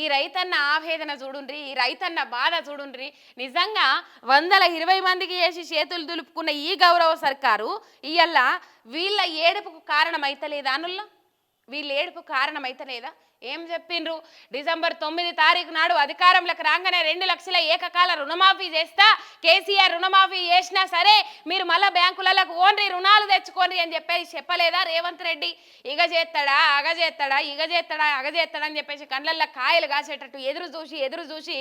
ఈ రైతన్న ఆవేదన చూడుండ్రి ఈ రైతన్న బాధ చూడుండ్రి. నిజంగా వందల ఇరవై మందికి వేసి చేతులు దులుపుకున్న ఈ గౌరవ సర్కారు ఇయ్యల్ల వీళ్ళ ఏడుపుకు కారణమైతలేదా అనుల్లో వీళ్ళ ఏడుపు కారణమైతలేదా? ఏం చెప్పిండ్రు? డిసెంబర్ తొమ్మిది తారీఖు నాడు అధికారంలోకి రాగానే రెండు లక్షల ఏకకాల రుణమాఫీ చేస్తా కేసీఆర్ రుణమాఫీ చేసినా సరే మీరు మళ్ళా బ్యాంకులకు ఓన్రీ రుణాలు తెచ్చుకోండి అని చెప్పేసి చెప్పలేదా రేవంత్ రెడ్డి? ఇగ చేస్తాడా అగ చేస్తాడా ఇగ చేస్తాడా అగ చేస్తాడా అని చెప్పేసి కళ్ళల్లో కాయలు కాసేటట్టు ఎదురు చూసి ఎదురు చూసి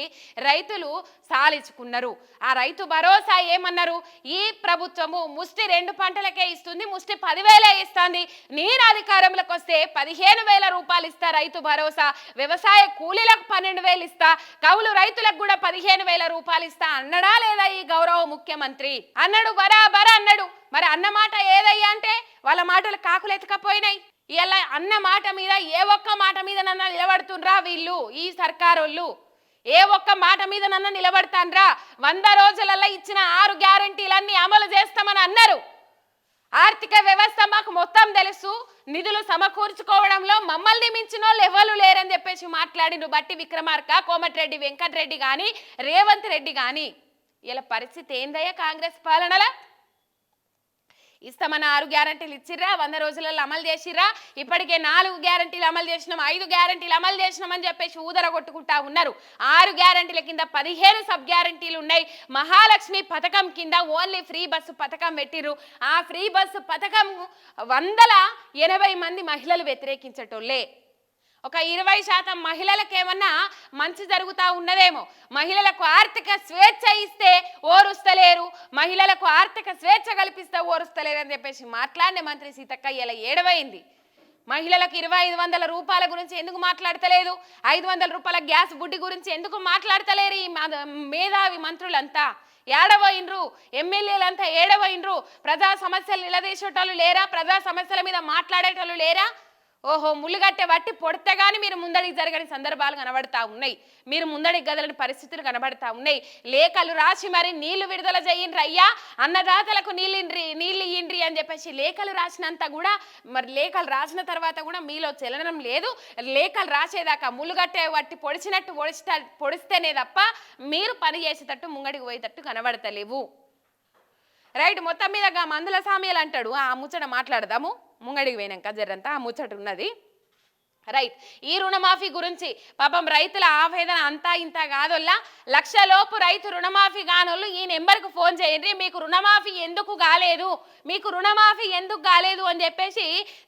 రైతులు సాలించుకున్నారు ఆ రైతు భరోసా ఏమన్నారు? ఈ ప్రభుత్వము ముష్టి రెండు పంటలకే ఇస్తుంది ముష్టి పదివేలే ఇస్తుంది. నేను అధికారంలోకి వస్తే పదిహేను వేల రూపాయలు ఇస్తా రైతు భరోసా. వ్యవసాయ కూలీలకు పన్నెండు వేలు ఇస్తా కౌలు రైతులకు కూడా పదిహేను వేల రూపాయలు ఇస్తా అన్నడా లేదా ఈ గౌరవ ముఖ్యమంత్రి? అన్నాడు బరాబర అన్నాడు. మరి అన్న మాట ఏదయ్యా అంటే వాళ్ళ మాటలు కాకులు ఎత్తుకపోయినాయి. ఇలా అన్న మాట మీద ఏ ఒక్క మాట మీద నన్ను నిలబడుతుండ్రా వీళ్ళు ఈ సర్కారోళ్ళు? ఏ ఒక్క మాట మీద నన్ను నిలబడతాన్రా? వంద రోజులలో ఇచ్చిన ఆరు గ్యారంటీలన్నీ అమలు చేస్తామని అన్నారు. ఆర్థిక వ్యవస్థ మాకు మొత్తం తెలుసు. నిధులు సమకూర్చుకోవడంలో మమ్మల్ని మించిన వాళ్ళు ఎవరు లేరని చెప్పేసి మాట్లాడిను బట్టి విక్రమార్క కోమటిరెడ్డి వెంకటరెడ్డి కానీ రేవంత్ రెడ్డి కానీ ఇలా పరిస్థితి ఏందయ్యా కాంగ్రెస్ పాలనలా? ఇస్తామన్న ఆరు గ్యారంటీలు ఇచ్చిర్రా? వంద రోజులలో అమలు చేసిర్రా? ఇప్పటికే నాలుగు గ్యారంటీలు అమలు చేసినాం ఐదు గ్యారంటీలు అమలు చేసినామని చెప్పేసి ఊదర కొట్టుకుంటా ఉన్నారు. ఆరు గ్యారంటీల కింద పదిహేను సబ్ గ్యారంటీలు ఉన్నాయి. మహాలక్ష్మి పథకం కింద ఓన్లీ ఫ్రీ బస్సు పథకం పెట్టిర్రు. ఆ ఫ్రీ బస్సు పథకం వందల ఎనభై మంది మహిళలు వ్యతిరేకించటోళ్ళే. ఒక ఇరవై శాతం మహిళలకు ఏమన్నా మంచి జరుగుతా ఉన్నదేమో. మహిళలకు ఆర్థిక స్వేచ్ఛ ఇస్తే ఓరుస్తలేరు. మహిళలకు ఆర్థిక స్వేచ్ఛ కల్పిస్తే ఓరుస్తలేరు అని చెప్పేసి మాట్లాడిన మంత్రి సీతక్క ఇలా ఏడవైంది. మహిళలకు ఇరవై ఐదు వందల రూపాయల గురించి ఎందుకు మాట్లాడతలేదు? ఐదు వందల రూపాయల గ్యాస్ బుడ్డి గురించి ఎందుకు మాట్లాడతలేరు ఈ మేధావి మంత్రులంతా? ఏడవైనరు ఎమ్మెల్యేలంతా ఏడవైనరు ప్రజా సమస్యలు నిలదీసేటోళ్ళు లేరా? ప్రజా సమస్యల మీద మాట్లాడేటోళ్ళు లేరా? ఓహో ముళ్ళుగట్టె వట్టి పొడితే కానీ మీరు ముందడికి జరగని సందర్భాలు కనబడతా ఉన్నాయి. మీరు ముందడికి గదలని పరిస్థితులు కనబడతా ఉన్నాయి. లేఖలు రాసి మరి నీళ్ళు విడుదల చేయండి అయ్యా. అన్నదాతలకు నీళ్ళు నీళ్ళు ఇండ్రి అని చెప్పేసి లేఖలు రాసినంత కూడా మరి లేఖలు రాసిన తర్వాత కూడా మీలో చలనం లేదు. లేఖలు రాసేదాకా ముళ్ళుగట్టె వట్టి పొడిచినట్టు పొడిచిట పొడిస్తేనే తప్ప మీరు పని చేసేటట్టు ముంగడికి పోయేటట్టు కనబడతలేవు. రైట్ మొత్తం మీద మందుల సామ్యాలు అంటాడు. ఆ ముచ్చట మాట్లాడదాము. ముంగడికి పోయినాక జరంతా ముచ్చట ఉన్నది. రైట్ ఈ రుణమాఫీ గురించి పాపం రైతుల ఆవేదన అంతా ఇంత కాదొల్లా. లక్షలోపు రైతు రుణమాఫీ కానోళ్ళు ఈ నెంబర్కు ఫోన్ చేయండి. మీకు రుణమాఫీ ఎందుకు కాలేదు? మీకు రుణమాఫీ ఎందుకు కాలేదు అని చెప్పేసి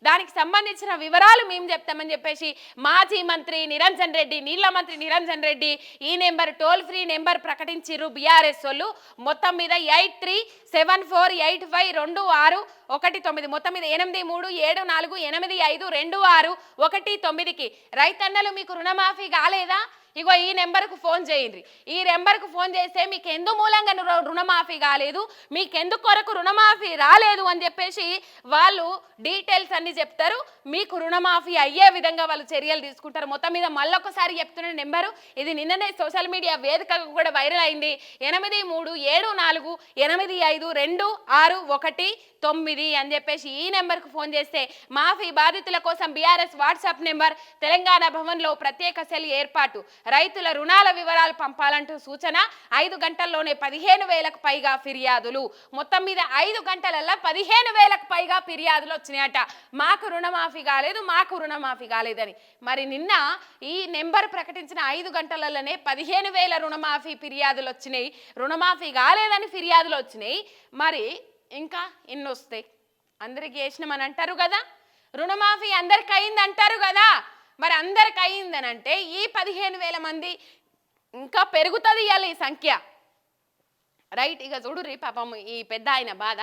దానికి సంబంధించిన వివరాలు మేము చెప్తామని చెప్పేసి మాజీ మంత్రి నిరంజన్ రెడ్డి నీళ్ళ మంత్రి నిరంజన్ రెడ్డి ఈ నెంబర్ టోల్ ఫ్రీ నెంబర్ ప్రకటించిర్రు బీఆర్ఎస్ వాళ్ళు. మొత్తం మీద eight three seven four eight five రెండు ఆరు ఒకటి తొమ్మిది. మొత్తం మీద ఎనిమిది మూడు ఏడు నాలుగు ఎనిమిది ఐదు రెండు ఆరు. ఒకటి తొమ్మిదికి. రైతన్నలు మీకు రుణమాఫీ కాలేదా? ఇగో ఈ నెంబర్కు ఫోన్ చేయండి. ఈ నెంబర్కు ఫోన్ చేస్తే మీకు ఎందు మూలంగా రుణమాఫీ కాలేదు? మీకెందుకు కొరకు రుణమాఫీ రాలేదు? అని చెప్పేసి వాళ్ళు డీటెయిల్స్ అన్ని చెప్తారు. మీకు రుణమాఫీ అయ్యే విధంగా వాళ్ళు చర్యలు తీసుకుంటారు. మొత్తం మీద మళ్ళొకసారి చెప్తున్న నెంబరు ఇది నిన్ననే సోషల్ మీడియా వేదికగా కూడా వైరల్ అయింది. ఎనిమిది మూడు ఏడు నాలుగు ఎనిమిది ఐదు రెండు ఆరు ఒకటి తొమ్మిది అని చెప్పేసి ఈ నెంబర్కు ఫోన్ చేస్తే మాఫీ బాధితుల కోసం బీఆర్ఎస్ వాట్సాప్ నెంబర్ తెలంగాణ భవన్లో ప్రత్యేక సెల్ ఏర్పాటు. రైతుల రుణాల వివరాలు పంపాలంటూ సూచన ఐదు గంటల్లోనే పదిహేను వేలకు పైగా ఫిర్యాదులు. మొత్తం మీద ఐదు గంటలల్లా పదిహేను వేలకు పైగా ఫిర్యాదులు వచ్చినాయట. మాకు రుణమాఫీ కాలేదు మాకు రుణమాఫీ కాలేదని. మరి నిన్న ఈ నెంబర్ ప్రకటించిన ఐదు గంటలలోనే పదిహేను వేల రుణమాఫీ ఫిర్యాదులు వచ్చినాయి. రుణమాఫీ కాలేదని ఫిర్యాదులు వచ్చినాయి. మరి ఇంకా ఎన్ని వస్తాయి అందరికి వేసినామని అంటారు కదా? రుణమాఫీ అందరికి అయింది అంటారు కదా? మరి అందరికి అయిందని అంటే ఈ పదిహేను వేల మంది ఇంకా పెరుగుతుంది ఇవాళ ఈ సంఖ్య. రైట్ ఇక చూడు రీ పాపం ఈ పెద్ద ఆయన బాధ.